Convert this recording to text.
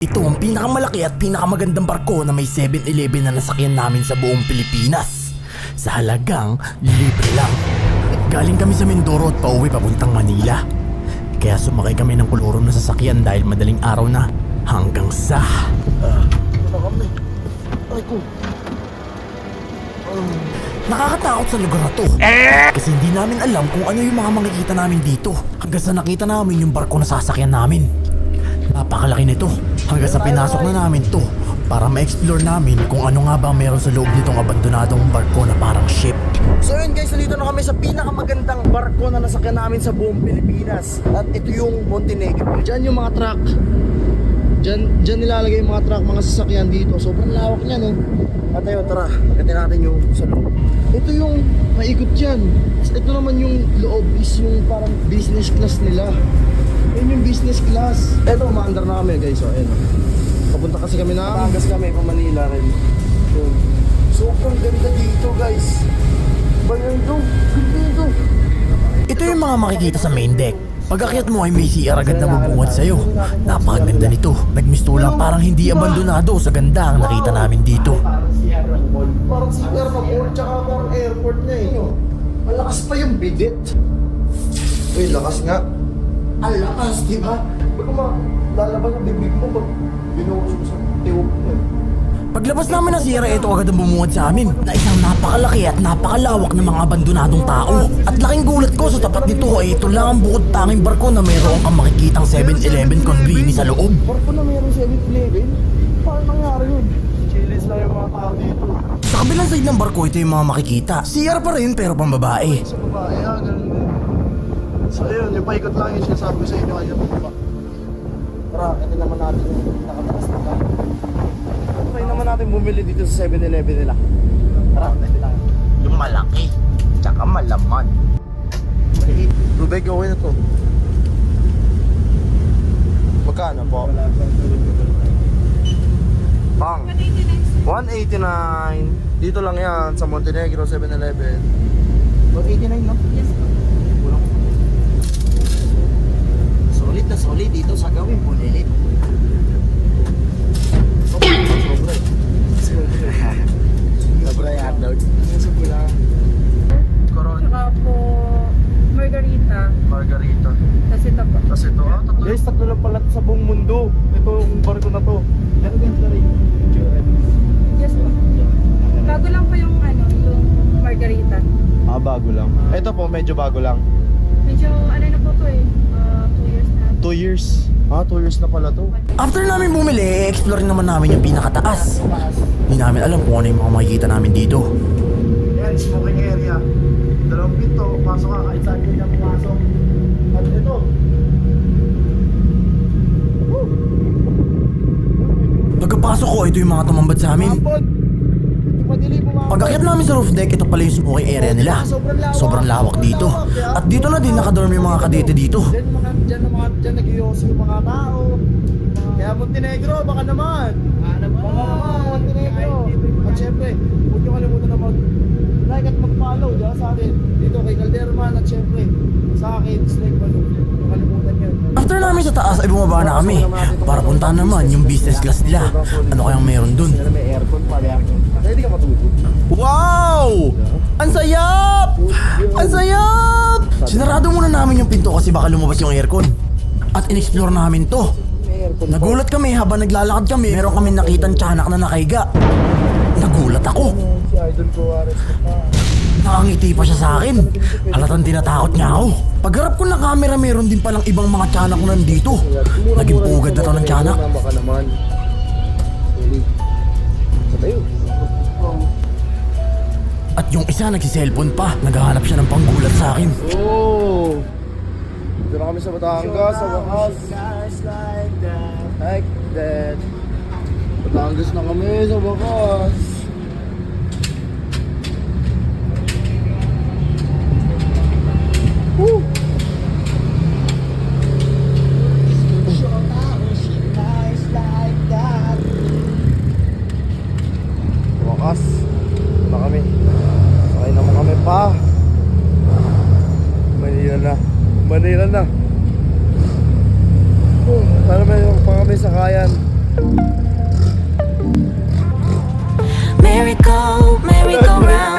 Ito ang pinakamalaki at pinakamagandang barko na may 7-Eleven na nasakyan namin sa buong Pilipinas. Sa halagang libre lang. Galing kami sa Mindoro at pauwi papuntang Manila. Kaya sumakay kami ng kolorom na sasakyan dahil madaling araw na hanggang sa... Kami. Ay ko. Nakakatakot sa lugar na to. Kasi hindi namin alam kung ano yung mga makikita namin dito. Hanggang sa nakita namin yung barko na sasakyan namin. Napakalaki nito. Hanggang sa pinasok na namin to para ma-explore namin kung ano nga ba meron sa loob nitong abandonadong barko na parang ship. So yun guys, nandito na kami sa pinakamagandang barko na nasakyan namin sa buong Pilipinas. At ito yung Montenegro. Diyan yung mga truck. Diyan, diyan nilalagay yung mga truck, mga sasakyan dito. Sobrang lawak niya, no? At ayun, tara, agatin natin yung sa loob. Ito yung maikot dyan. Ito naman yung loob is yung parang business class nila. Yun yung business class. Ito, umaandar na kami guys. So, ayun. Papunta kasi kami na. Batangas kami, pa Manila rin. Yun. Sobrang ganda dito guys. Ba yan ito? Ganda ito. Ito yung mga makikita sa main deck. Pag akyat mo ay may CR agad na bubungad sa'yo. Napakaganda nito. Nagmisto lang parang hindi abandonado sa ganda ang nakita namin dito. Parang si airport, tsaka parang airport na eh. Malakas pa yung bidit. Uy, lakas nga. Ang lakas, di ba? Pag lalabas ang bibig mo pag binuhos Paglabas namin ng CR, ito agad ang bumungad sa amin na isang napakalaki at napakalawak ng mga abandonadong tao. At laking gulat ko sa tapat nito ay ito lang ang bukod tanging barko na mayroong kang makikitang 7-Eleven convenience sa loob. Barko na mayroong 7-Eleven? Paano nangyari yun? Chilis lang yung mga tao dito. Sa kabilang side ng barko, ito yung mga makikita. CR pa rin pero pang babae. Sa babae, ah, ganun din. So ayun, yung paikot lang yung sinasabi ko sa inyo kanina pa baba. Tara, ito naman natin yung nakataas na bumili dito sa 7-Eleven nila. Tara, ito lang. Yung malaki, tsaka malaman. Maliit. Tubig, okay na to. Magkano po? Pang. 189. Dito lang yan sa Montenegro 7-Eleven. 189 no? Yes po. Solid na solid dito sa gawin po, Lili. Sobra. Sobra. Sobra yung hotdog. Sobra. Corona. Saka po, margarita. Margarita. Tapos ito po. Tapos ito, ah, tatlo. Guys, tatlo lang pala sa buong mundo. Ito yung barko na to. Guys, na rin. Yes po. Bago lang po yung ano, yung margarita. Ah, bago lang. Ito po, medyo bago lang. Medyo ano na po to eh. Uh, two years na. Two years. Ah, two years na pala to. After namin bumili, explore naman namin yung pinakataas. Hindi namin alam kung ano yung mga makikita namin dito. Yan, smoking area. Dalawang pinto, pasok ka kahit saan ka pumasok. At ito. Ito yung mga tumambad sa amin. Hapon! Ito madilim mo Pag akyat namin sa roof deck, ito pala yung smoking area nila. Sobrang lawak dito. At dito na din nakadorm yung mga kadete dito. Diyan mga diyan mga diyan nag-iossi yung mga tao. Kaya Montenegro baka naman. Baka naman Montenegro. At syempre, huwag niyo kalimutan na mag like at mag-follow diyan sa akin. Dito kay Calderman at syempre sa akin dislike mo. Huwag niyo kalimutan 'yan. After namin sa taas ay bumaba na kami para puntahan naman yung business class nila. Ano kayang meron dun? Wow! Ang sayap! Ang sayap! Sinarado muna namin yung pinto kasi baka lumabas yung aircon. At in-explore namin to. Nagulat kami habang naglalakad kami, meron kami nakitang tiyanak na nakahiga. Nagulat ako. Si Idol ko. Nakangiti pa siya sa akin. Halatang tinatakot niya ako. Pagharap ko ng camera, meron din palang ibang mga tiyanak na nandito. Naging pugad na to ng tiyanak. Baka naman. At yung isa nagsiselfon pa. Naghahanap siya ng panggulat sa akin. Oh! Dito na kami sa Batangas, sa wakas. Like that. Batangas na kami sa wakas. Woo! Wakas. Na kami. Sakay naman kami pa. Manila na. Manila na. Oh, sana may pa kami sakayan. Merry go, merry